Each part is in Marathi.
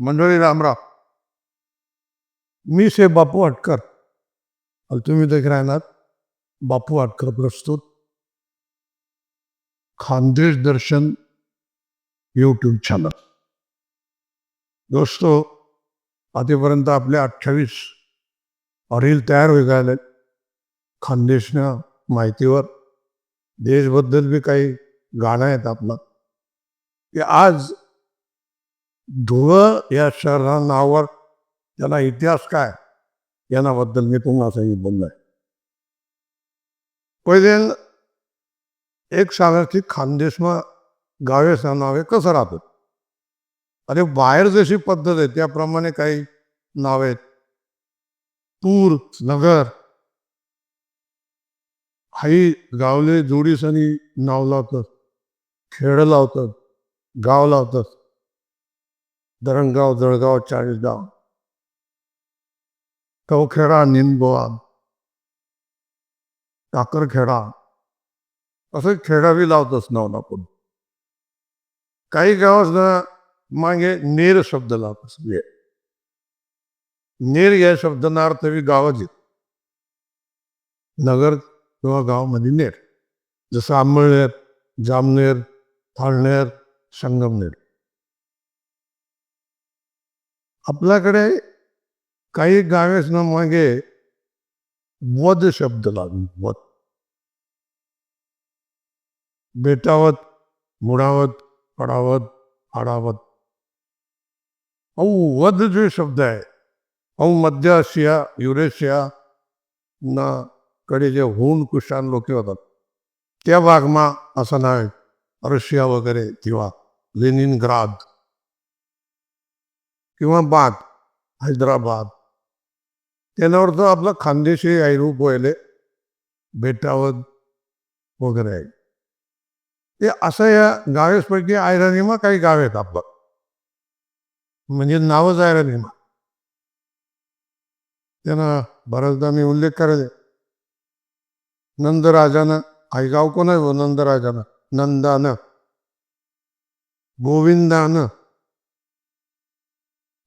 मंडळी रामराव मी से बापू आटकर और तुम्ही देख राहणार बापू आटकर प्रस्तुत. खानदेश दर्शन यूट्यूब चॅनल दोस्तो आतापर्यंत आपले अठ्ठावीस रील तयार होई गेले खानदेशच्या माहितीवर. देशबद्दल बी काही गाणं आहेत आपलं. की आज धुळं या शहरा नावावर त्याला इतिहास काय? यानाबद्दल मी तुम्हाला सांगितलं आहे. पहिले एक सांगा की खानदेशमा गावे नावे कसं राहतं? अरे बाहेर जशी पद्धत आहे त्याप्रमाणे काही नावे आहेत. तूर नगर. हाई गावले जोडीसनी नाव लावतात खेड लावतात गाव लावतात. धरणगाव जळगाव चाळीसगाव. कवखेडा निंदगोळा काकरखेडा असं खेडावी लावत असणार आपण. काही गावात मागे नेर शब्द लावत सगळे नेर या शब्दांना अर्थ बी गावात येत नगर किंवा गावामध्ये नेर. जसं आंबळनेर जामनेर थाळनेर संगमनेर. आपल्याकडे काही गावेसना मागे वध शब्द लागून वध. बेटावत मुडावत पडावत आडावत. अहो वध जे शब्द आहे अहो मध्य आशिया युरेशिया ना कडे जे होऊन कुशान लोक होतात त्या भागमा असं नाही रशिया वगैरे किंवा लेनिनग्राद. किंवा बाग हैदराबाद. त्याच्यावर तर आपलं खानदेशी ऐरूप व्हायले बेटावत वगैरे आहे. ते असं या गावेसपैकी आयरानिमा काही गाव आहेत आपलं. म्हणजे नावच आयरानिमा. त्यांना बऱ्याचदा मी उल्लेख करायचे नंदराजानं आई गाव कोण आहे हो? नंदराजानं नंदानं गोविंदानं.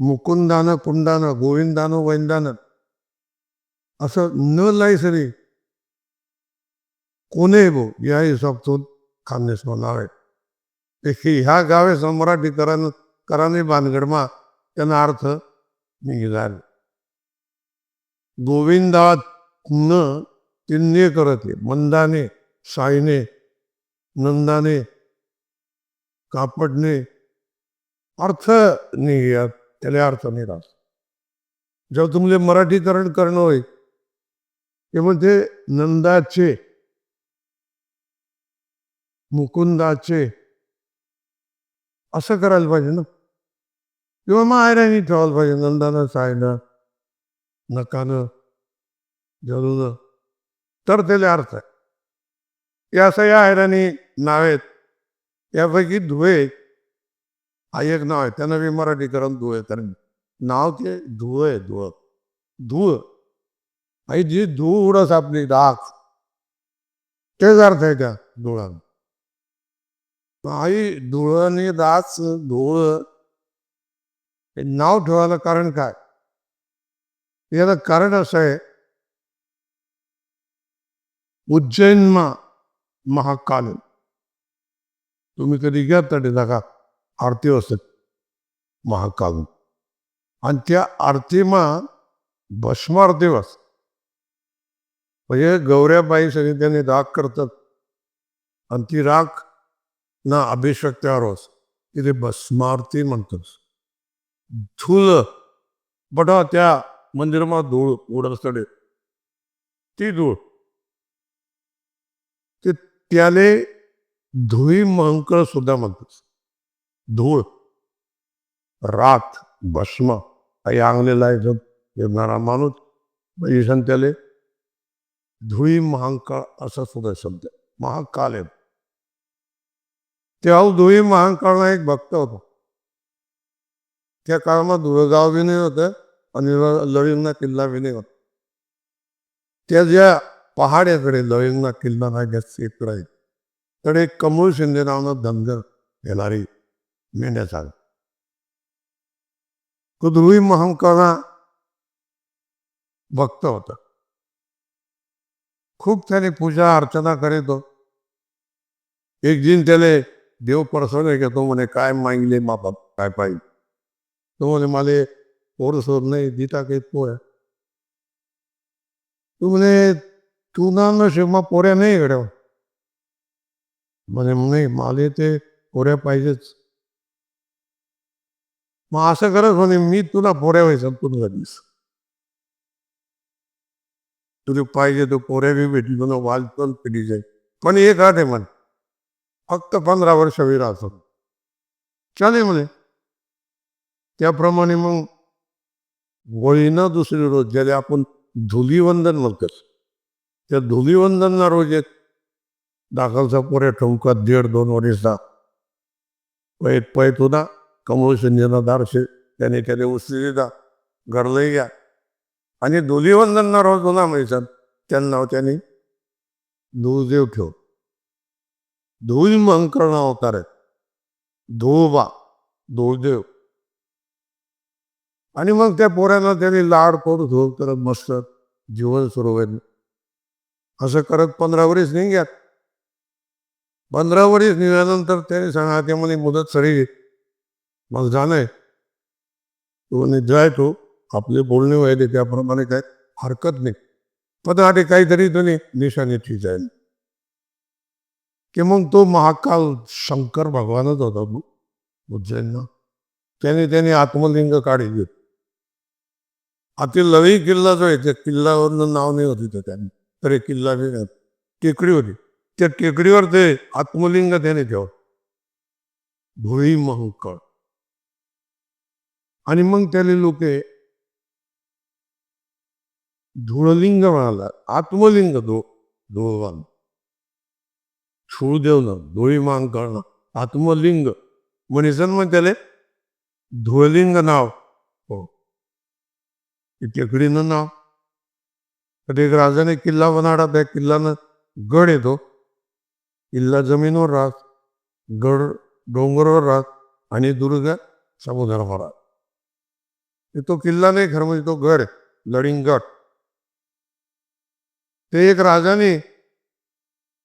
मुकुंदानं कुंडानं गोविंदानं वैंदानं असं न लायसरी कोणे बो या हिशोबतून खानदेश नाव आहे. की ह्या गावे सम्राटी करान कराने बांधगडमा त्यांना अर्थ निघाल गोविंदात न तिन्ने करते मंदाने साईने नंदाने कापडने अर्थ निघ्यात त्याला अर्थ नाही राहत. जेव्हा तुमले मराठीकरण करणं होईल ते नंदाचे मुकुंदाचे असं करायला पाहिजे ना. किंवा मग आयराणी ठेवायला पाहिजे नंदानं सायनं नकानं जरूर तर त्याला अर्थ आहे. या असं या आयराणी नावेत यापैकी धुळे हा एक नाव आहे. त्यानं बी मराठीकरण धुळे कारण नाव ते धुळ आहे धुळ. धूळ. आई जी धूळ उडस आपली राख तेच अर्थ आहे त्या धुळानं आई धुळणी दास धुळ हे नाव ठेवायला कारण काय? याला कारण असं आहे उज्जैनमा महाकाल. तुम्ही कधी घ्या तरी जागा आरती असत महाकाल आणि त्या आरतीमा भस्मार दिवस. म्हणजे गौऱ्याबाई सगळी त्यांनी राग करतात. आणि ती राग ना अभिषेक तयार होस तिथे भस्मारती म्हणतात. धुल बटा त्या मंदिरमा धूळ उडत असताना ती धूळ. ते त्याले धुळी महंकळ सुद्धा म्हणतात. धूळ. रात भस्म. काही अंगलेला येणारा माणूस. पैशान त्याले धुळी महांकाळ असा सुद्धा शब्द महाकाल आहे. तेव्हा धुळी महांकाळला एक भक्त होतो. त्या काळामध्ये धुळगाव बी नाही होतं आणि लळिंगना किल्ला बी नाही होता. त्या ज्या पहाड्याकडे लळिंगना किल्ला नाही जास्त इकडे तर एक कमळ शिंदे नावानं धनगर येणारी मेंढ्या चाल तो ध्रुवी भक्त होता. खूप त्याने पूजा अर्चना करीत एक दिन त्याने देव परसवले की तो म्हणे काय मागले मापा काय पाहिजे? तो म्हणे मला पोर सोर नाही दिता काही पोय तू म्हणे तू ना न शिवमा पोऱ्या नाही घड्या म्हणे नाही मला ते पोऱ्या पाहिजेच. मग असं करत म्हणे मी तुला पोऱ्या व्हायचं तू दिस तुझे पाहिजे तो पोऱ्या बी भेटली तुला वाल पण पिढी जाईल. पण एक आठ आहे म्हण फक्त पंधरा वर्ष विराच चालेल म्हणे. त्याप्रमाणे मग होळीनं दुसरी रोज ज्याला आपण धुलीवंदन म्हणतात. त्या धुलीवंदनना रोज एक दाखलचा पोऱ्या ठोकात दीड दोन वरीसचा पैत पैत होता कमळ संजना दारशे त्याने त्याने उचली दिला घरलंही घ्या आणि धुलीवंदनना रोज होना म्हणायचं त्यांना त्याने धुळदेव ठेव धुळ मंकर्ण अवतार आहेत. धुळबा धुळदेव आणि मग त्या पोऱ्यांना त्यांनी लाड पोर धुळ करत मस्त जीवन सुरू होईल असं करत पंधरा वरीस निघ्यात पंधरा वरीस निघाल्यानंतर त्याने सांगा त्यामध्ये मुदत सरी मग जाणं तो निद्रा तो आपले बोलणे व्हायले त्याप्रमाणे काय हरकत नाही. पण काहीतरी तुम्ही निशाणी ठीक जाईल की मग तो महाकाल शंकर भगवानच होता तो त्याने त्याने आत्मलिंग काढी घेत अति लवी किल्ला जो आहे त्या किल्ल्यावरनं नाव नाही होती तर त्याने. तर एक किल्ला नाही टेकडी होती. त्या टेकडीवर ते आत्मलिंग त्याने ठेवत धुळी महंकळ. आणि मग त्याने लोक धुळलिंग म्हणाला आत्मलिंग धो धुळवान छूळ छुळदेवनं धुळी मांग करणं आत्मलिंग. म्हणीसन मग त्याले धुळलिंग नाव हो. टेकडीनं नाव. तर एक राजाने किल्ला बनाडा त्या किल्ल्यानं गड येतो. किल्ला जमीनवर राहत गड डोंगरवर राहत आणि दुर्ग समुद्रावर राहत. तो किल्ला नाही खरं म्हणजे तो गड लडिंगगड ते एक राजाने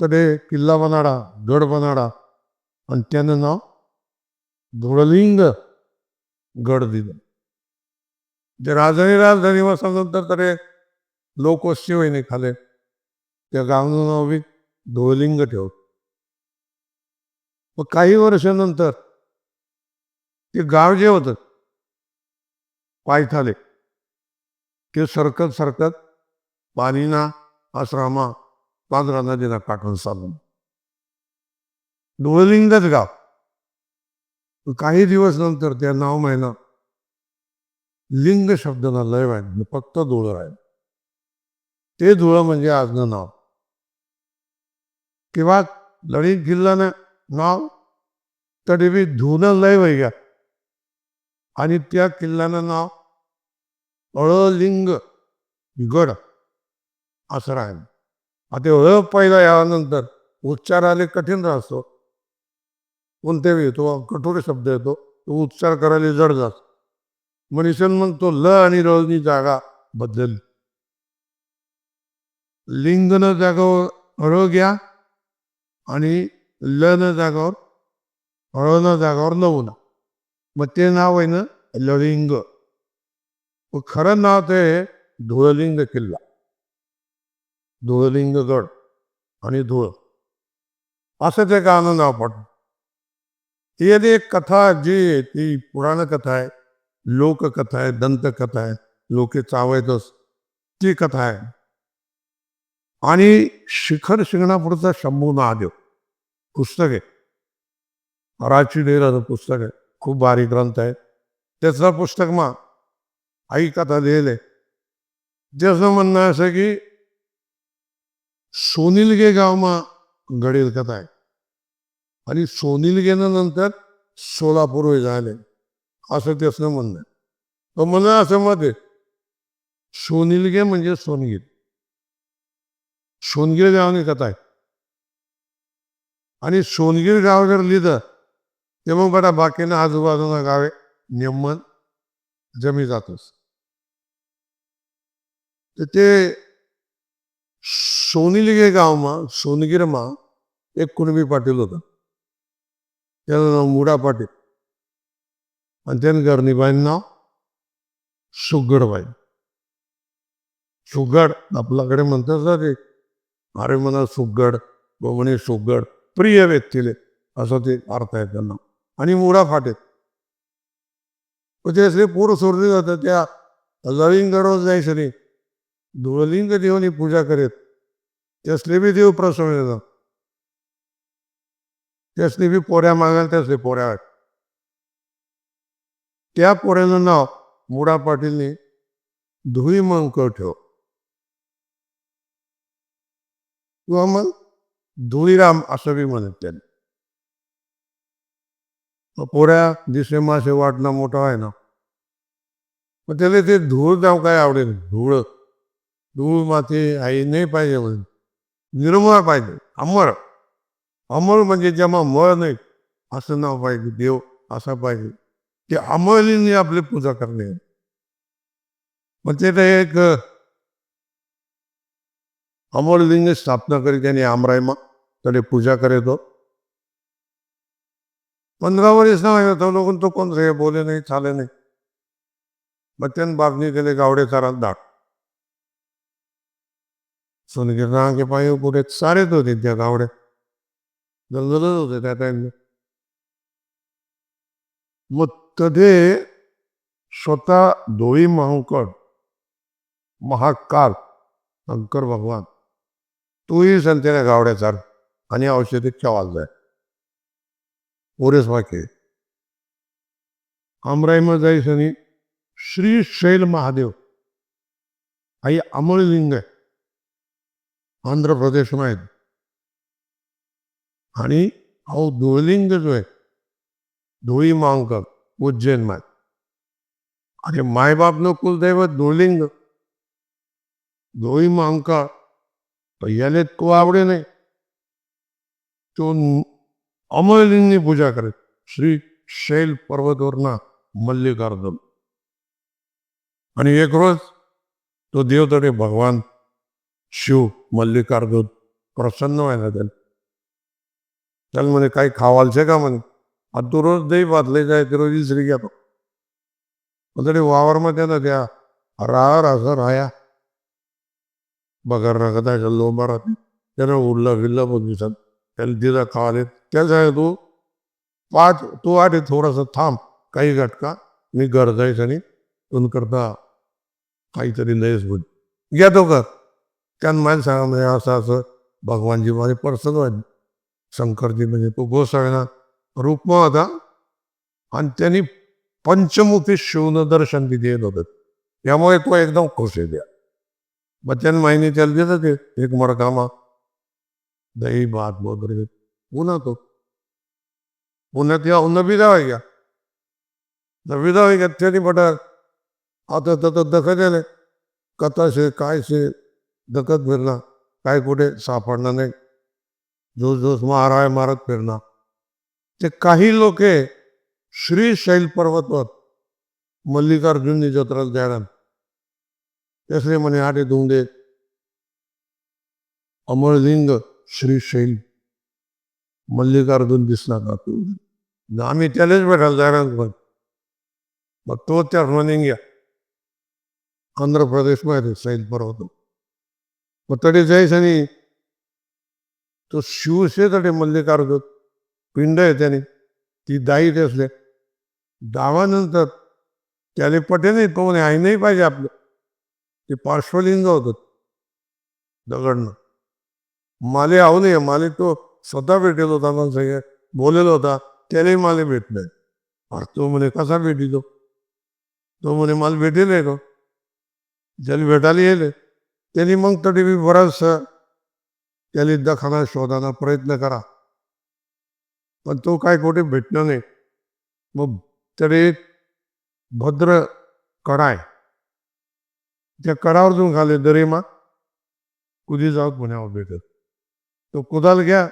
तर किल्ला बनाडा गड बनाडा आणि त्यानं नाव धुळलिंग गड दिलं ते राजधानी राजधानी वसल्यानंतर तर लोक वस्ती होईने खाले त्या गावनं नाव बी धुळलिंग ठेवत मग काही वर्षानंतर ते गाव जे होतं पायथाले ते सरकत सरकत पाणीना आश्रामा पांढरा नदीला काठून साधून. धुळलिंगच गाव. काही दिवस नंतर त्या नाव महिना लिंग शब्दाला लय वाईट फक्त धुळ आहे ते धुळं म्हणजे आजनं नाव. किंवा लढीत किल्ल्यानं नाव तरी बी धुणं लय वैग्या आणि त्या किल्ल्यानं नाव अळलिंग गड असं राहील आता अ पहिला यानंतर उच्चार आले कठीण असतो कोणते येतो कठोर शब्द येतो तो उच्चार करायला जड जात. मनुष्यन मग तो ल आणि रळनी जागा बदलली लिंग न जागावर अळ घ्या आणि ल न जागावर हळ न जागावर नऊ ना मग ते नाव आहे ना ललिंग खरं नाव ते धुळलिंग किल्ला. धुळलिंग गड आणि धुळ. असं ते गाणं नाव पडतं. ती यादी एक कथा जी ती पुराण कथा आहे लोककथा आहे दंतकथा आहे लोके चावायतच ती कथा आहे. आणि शिखर शिंगणापूरचा शंभू महादेव पुस्तक आहे. राची डेराचं पुस्तक आहे खूप भारी ग्रंथ आहे. त्याचं पुस्तक मा आई कथा लिहिले त्याचं म्हणणं असं की सोनिलगे गावमा घडेल कथा आहे. आणि सोनिलगेनं नंतर सोलापूर झाले. असं त्याचं म्हणणं आहे. मला असं मत आहे सोनिलगे म्हणजे सोनगीर. सोनगीर गावने कथा आहे. आणि सोनगीर गाव जर लिहिलं ते मग बाकीनं आजूबाजूला गावे नेमन जमी जातोस. तर ते सोनिलगे गावमा सोनगिरमा एक कुणबी पाटील होता. त्याचं नाव मुडा पाटील. आणि त्यानं गरणीबाईन नाव सुगडबाई सुगड आपल्याकडे म्हणतात ना ते अरे म्हणा सुगड व सुगड प्रिय व्यक्तीले असं ते अर्थ आहे त्यांना. आणि मुडा फाटेत पण ते असले पोरं सोडले जातात त्या लविंगडवर जायचं नाही. धुळलिंग देवानी पूजा करेत त्यासले बी देव प्रसन्न येतात त्यासले बी पोऱ्या मागाल त्यासले पोऱ्या त्या पोऱ्यानं नाव मुडा पाटीलने धुईमंक ठेव. किंवा मग धुळीराम असं बी म्हणत त्यांनी. पोऱ्या दिसे मासे वाटणं मोठा आहे ना. मग त्याला ते धूळ नाव काय आवडेल? धुळ. धूळ माती आई नाही पाहिजे म्हणजे निर्मळ पाहिजे. अमर. अमर म्हणजे जेव्हा मळ नाही असं नाव पाहिजे देव असा पाहिजे. ते अमरलीने आपली पूजा करणे. मग ते एक अमरलिंग स्थापना करी त्याने आमरायमा त्याने पूजा करेतो. पंधरा वर्ष नाही तो लोक तो कोण रे बोले नाही चाले नाही. मग त्यानं बाबनी त्याला गावडे चारात दाट. सन सोनगिरनाके पायी पुढे सारेच होते त्या गावड्या जंगलच होते त्या टाइमला मग तथे स्वतः डोळी महाकड महाकाल शंकर भगवान तोही संतेने गावड्या चार आणि औषधी चवाल जाय ओरेस वाके आमराईमध्ये जायचं आणि श्री शैल महादेव आई अमरलिंग आहे आंध्र प्रदेशમાં आहेत आणि अहो धुळलिंग जो आहे धुळी मांक उज्जैनमा आणि मायबापनं कुलदैवत धुळलिंग. धुळी मांका याले तो आवडे नाही. तो अमरलिंगनी पूजा करे श्री शैल पर्वतवरना मल्लिकार्जुन. आणि एक रोज तो देवतडे भगवान शिव मल्लिकार्जुन प्रसन्न व्हायला त्याला. त्याला म्हणे काही खावालचे का म्हणे? आता तू रोज दही बातले जाय ते रोज इसरी घ्या तो मग तरी वावरमध्ये ना त्या राहा असं राया बगर नका त्याच्या लोंबारात त्यानं उडलं फिरलं पण दिसत त्याला दिला खावाले. त्यासाठी तू पाच तू आठ थोडंसं थांब काही घटका. मी गरजायचं आणि करता काहीतरी लयच बोल घ्या तो कर त्यांना मला सांगा म्हणजे असं असं भगवानजी माझे पर्सन आहेत. शंकरजी म्हणजे तो गोसाळीना रूपमा होता आणि त्यांनी पंचमुखी शिवनं दर्शन तिथे येत होतं. त्यामुळे तो एकदम खुश आहे त्या. मग त्यानं माहिती त्याला देतात ते एक मडकामा दही भात वगैरे पुन्हा तो. पुण्यात त्या नबिदा होय गया नबिदा होय गया त्याने आता तर दखत आले कथा से काय शे दखत फिरणं काय कुठे सापडणं नाही. जोस जोस महाराय मारत फिरणं. ते काही लोके श्री शैल पर्वतवर मल्लिकार्जुननी जत्रा द्यायला. त्यासले म्हणे आटे धुंदे अमरलिंग श्री शैल. मल्लिकार्जुन दिसला का तू? आम्ही त्यालाच भेटायला जाणार पण मग तो त्या म्हणे घ्या आंध्र प्रदेशमध्ये शैल पर्वत मग तडे जायचं आणि तो शिवसे तडे मल्लिकार्जुन पिंड आहे त्याने ती दाई असले दावानंतर त्याने पटे नाही तो म्हणे आई नाही पाहिजे आपलं. ते पार्श्वलिंग होतं. दगडनं. माले आव नये माले तो स्वतः भेटेल होता मला सगळ्या बोलेला होता त्यालाही मला भेटलंय अरे तो म्हणे कसा भेटी तो म्हणे मला भेटेल आहे तो ज्याला भेटायला येईल त्यांनी मग तरी मी बराचसा त्या दखाना शोधायला प्रयत्न करा. पण तो काय कुठे भेटणार नाही. मग तरी भद्र कडाय त्या कडावर जाऊन खाले दरेमा कुदी जाऊत पुण्यावर भेटत. तो कुदाल घ्या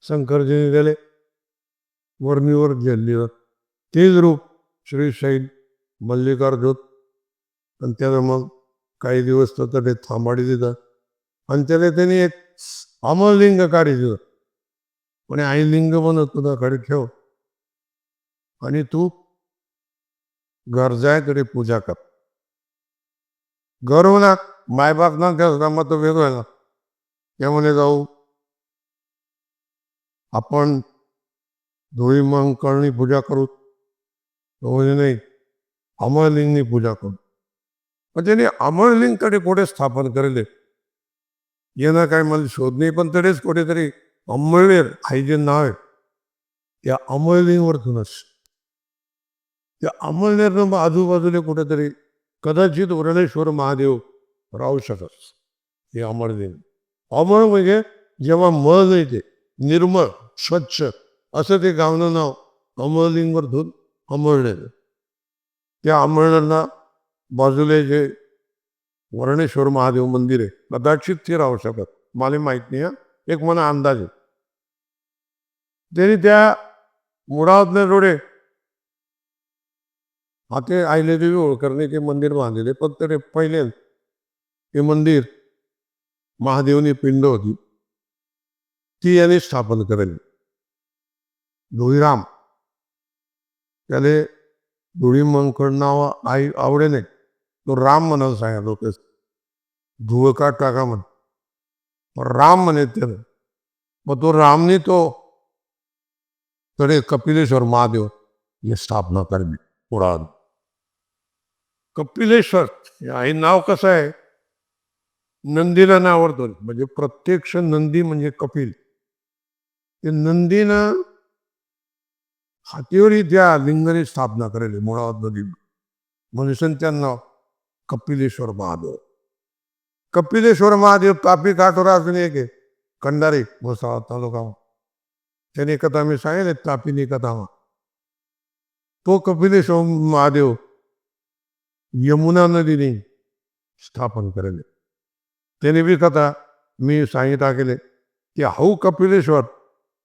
शंकरजीने दिले. वर्णीवर झेललीवर तेच रूप श्री शैल मल्लिकार्जुन. आणि त्यानं मग काही दिवस तर ते थांबाडी दिलं. आणि त्याला त्यांनी एक अमरलिंग काढी दिलं. म्हणे आई लिंग म्हणत तुझ्याकडे ठेव. आणि तू गरजाकडे पूजा कर. गर्व ना मायबाप ना त्या मग तो वेगळं आहे ना. म्हणे जाऊ. आपण धुळी मग करणी पूजा करू. तो नाही अमरलिंगनी पूजा करू. म्हणजे पण त्याने अमरलिंगकडे कुठे स्थापन करले? येणं काय मला शोध नाही पण तरीच कुठेतरी अंमळनेर आई जे नाव आहे. त्या अंमळनेरवरतूनच त्या अमळनेरनं मग आजूबाजूला कुठेतरी कदाचित वरणेश्वर महादेव राहू शकत हे अमरलिंग. अमळ म्हणजे जेव्हा मळ नाही ते निर्मळ स्वच्छ असं ते गावनं नाव अमरलिंगवर धून अमळनेर त्या अमळनेरला बाजूला जे वर्णेश्वर महादेव मंदिर आहे कदाचित ते राहू शकत. मला माहीत नाही हा. एक मला अंदाज आहे. त्यांनी त्या मुळावतने रोडे हाते आईले देवी होळकरने ते मंदिर बांधलेले पण तरी पहिले ते मंदिर महादेवनी पिंड होती. ती याने स्थापन करेल. धुळीराम. त्याने धुळी मंकड नाव आई आवडे नाही तो राम म्हणाल सांगा लोक धुवका टाका म्हण. पण राम म्हणे त्यानं मग तो रामने तो कडे कपिलेश्वर महादेव हे स्थापना करली पुराण. कपिलेश्वर हे नाव कसं आहे? नंदीला नावडतो म्हणजे प्रत्यक्ष नंदी म्हणजे कपिल. ते नंदीनं हातीवरी त्या लिंगाने स्थापना करेली मुळावत नदी. म्हणून त्यांना कपिलेश्वर महादेव। कपिलेश्वर महादेव तापी काठोरा अजून एक आहे कंडारी भोसावा तालुका त्याने कथा मी सांगितले तापीनी कथा तो कपिलेश्वर महादेव यमुना नदीने स्थापन करेले। त्याने बी कथा मी सांगितलं केले की हाऊ कपिलेश्वर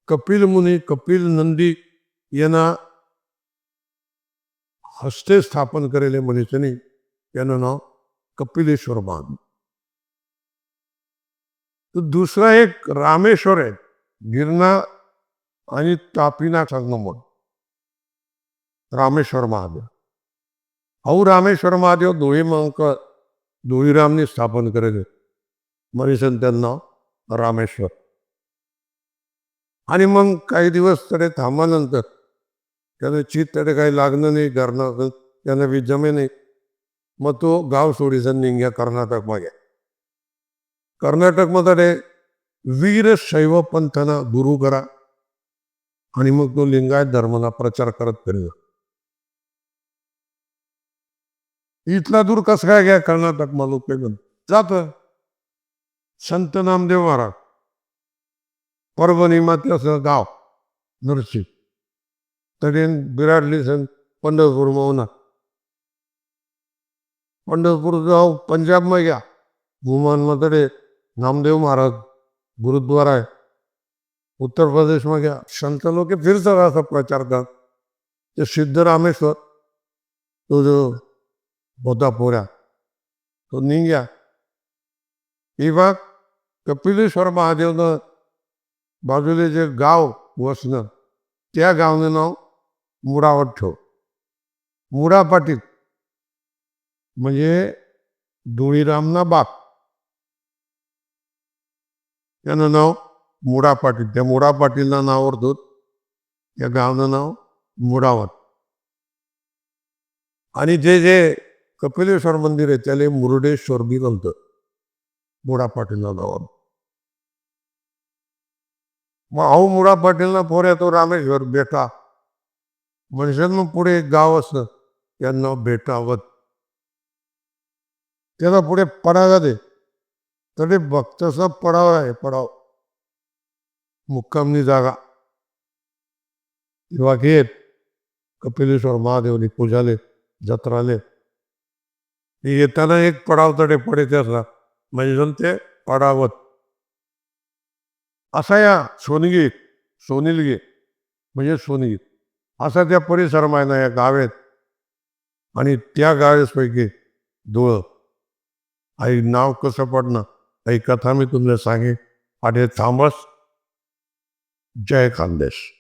कपिल मुनी कपिल नंदी यांना हस्ते स्थापन करेले मनीषनी नाव कपिलेश्वर महादेव तर दुसरा एक रामेश्वर आहे गिरणा आणि तापिना संगमन रामेश्वर महादेव. हाऊ रामेश्वर महादेव धुळी मंक धुळीरामने स्थापन करेले. मनीषन त्यांना रामेश्वर. आणि मग काही दिवस तडे थांबानंतर त्यानं चित तडे काही लागणं नाही करणं त्यानं बी जमे नाही. मग तो गाव सोडीचा निघ्या कर्नाटक मागे कर्नाटकमध्ये वीर शैव पंथाना गुरु करा आणि मग तो लिंगायत धर्माला प्रचार करत फिरला इथला दूर कसं काय घ्या कर्नाटक मालूक पेगन जात. संत नामदेव महाराज. परभणी मात्र गाव नरसी तरी बिराडली सन पंढरपूर मावना पंढरपूर जाऊ पंजाब घ्या गया घूमन नामदेव महाराज गुरुद्वारा आहे. उत्तर प्रदेश में गया संत लोक फिर तरह प्रचार कर ते सिद्ध रामेश्वर तो जो होता पोऱ्या तो निघ्या. गया कपिलेश्वर महादेवनं बाजूले जे गाव वसणं त्या गावनं नाव मुरावट ठेव. मुरा पाटील म्हणजे धुळीरामना बाप. त्यानं नाव मुडा पाटील. त्या मुडा पाटीलना नावावर धोत त्या गावनं नाव मुडावत आणि जे जे कपिलेश्वर मंदिर आहे त्याला मुरुडेश्वर बी म्हणतं मुडा पाटीलना नावावर मग अहो मुडा पाटीलना पोऱ्या तो रामेश्वर बेटा. म्हणजे मग पुढे एक गाव असतं त्यांना बेटावत. त्याला पुढे पडावा दे तरी भक्तसा पडाव आहे पडाव. मुक्कामनी जागा. किंवा घेत कपिलेश्वर महादेवनी पूजाले जत्राले. येताना एक पडाव तडे पडे त्याचा म्हणजे ते पडावत. असा या सोनगी सोनिलगी म्हणजे सोनगी. असा त्या परिसर मायना या गावेत. आणि त्या गावेपैकी धुळं आई नाव कसं पडणं काही कथा मी तुमला सांगेन. आणि थांबस. जय खानदेश.